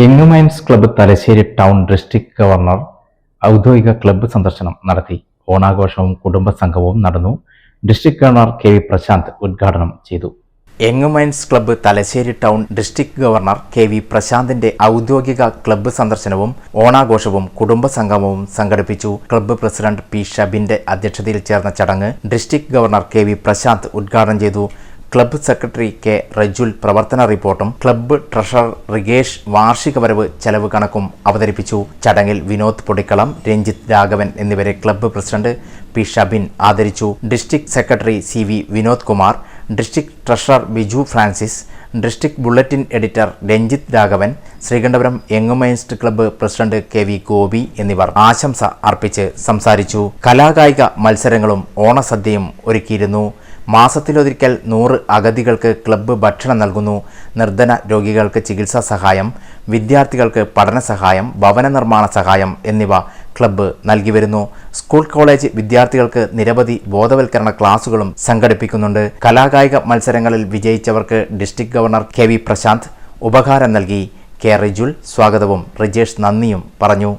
Young minds club Thalassery town district governor ഔദ്യോഗിക club സന്ദർശനം നടത്തി. ഓണാഘോഷവും കുടുംബസംഘവും നടന്നു. District governor K V Prashanth ഉദ്ഘാടനം ചെയ്തു. എങ്ങുമൈൻസ് minds club Thalassery town district governor K V പ്രശാന്തിന്റെ ഔദ്യോഗിക ക്ലബ്ബ് സന്ദർശനവും ഓണാഘോഷവും കുടുംബസംഗമവും സംഘടിപ്പിച്ചു. ക്ലബ്ബ് പ്രസിഡന്റ് പി ഷബിന്റെ അധ്യക്ഷതയിൽ ചേർന്ന ചടങ്ങ് district governor K V Prashanth ഉദ്ഘാടനം ചെയ്തു. ക്ലബ്ബ് സെക്രട്ടറി കെ റജുൽ പ്രവർത്തന റിപ്പോർട്ടും ക്ലബ്ബ് ട്രഷറർ റിഗേഷ് വാർഷിക വരവ് ചെലവ് കണക്കും അവതരിപ്പിച്ചു. ചടങ്ങിൽ വിനോദ് പൊടിക്കളം രഞ്ജിത്ത് രാഘവൻ എന്നിവരെ ക്ലബ്ബ് പ്രസിഡന്റ് പി ഷബിൻ ആദരിച്ചു. District secretary C V Vinod Kumar district treasurer Biju Francis district bulletin editor Ranjith Raghavan Sreekandapuram യങ്ങുമൈൻസ്റ്റ് club president K V Gopi എന്നിവർ ആശംസ അർപ്പിച്ച് സംസാരിച്ചു. കലാകായിക മത്സരങ്ങളും ഓണസദ്യയും ഒരുക്കിയിരുന്നു. മാസത്തിലൊരിക്കൽ നൂറ് അഗതികൾക്ക് ക്ലബ്ബ് ഭക്ഷണം നൽകുന്നു. നിർധന രോഗികൾക്ക് ചികിത്സാ സഹായം വിദ്യാർത്ഥികൾക്ക് പഠന സഹായം ഭവന നിർമ്മാണ സഹായം എന്നിവ ക്ലബ്ബ് നൽകി വരുന്നു. സ്കൂൾ കോളേജ് വിദ്യാർത്ഥികൾക്ക് നിരവധി ബോധവൽക്കരണ ക്ലാസുകളും സംഘടിപ്പിക്കുന്നുണ്ട്. കലാകായിക മത്സരങ്ങളിൽ വിജയിച്ചവർക്ക് district governor K V Prashanth ഉപഹാരം നൽകി. കെ റിജുൽ സ്വാഗതവും റിജേഷ് നന്ദിയും പറഞ്ഞു.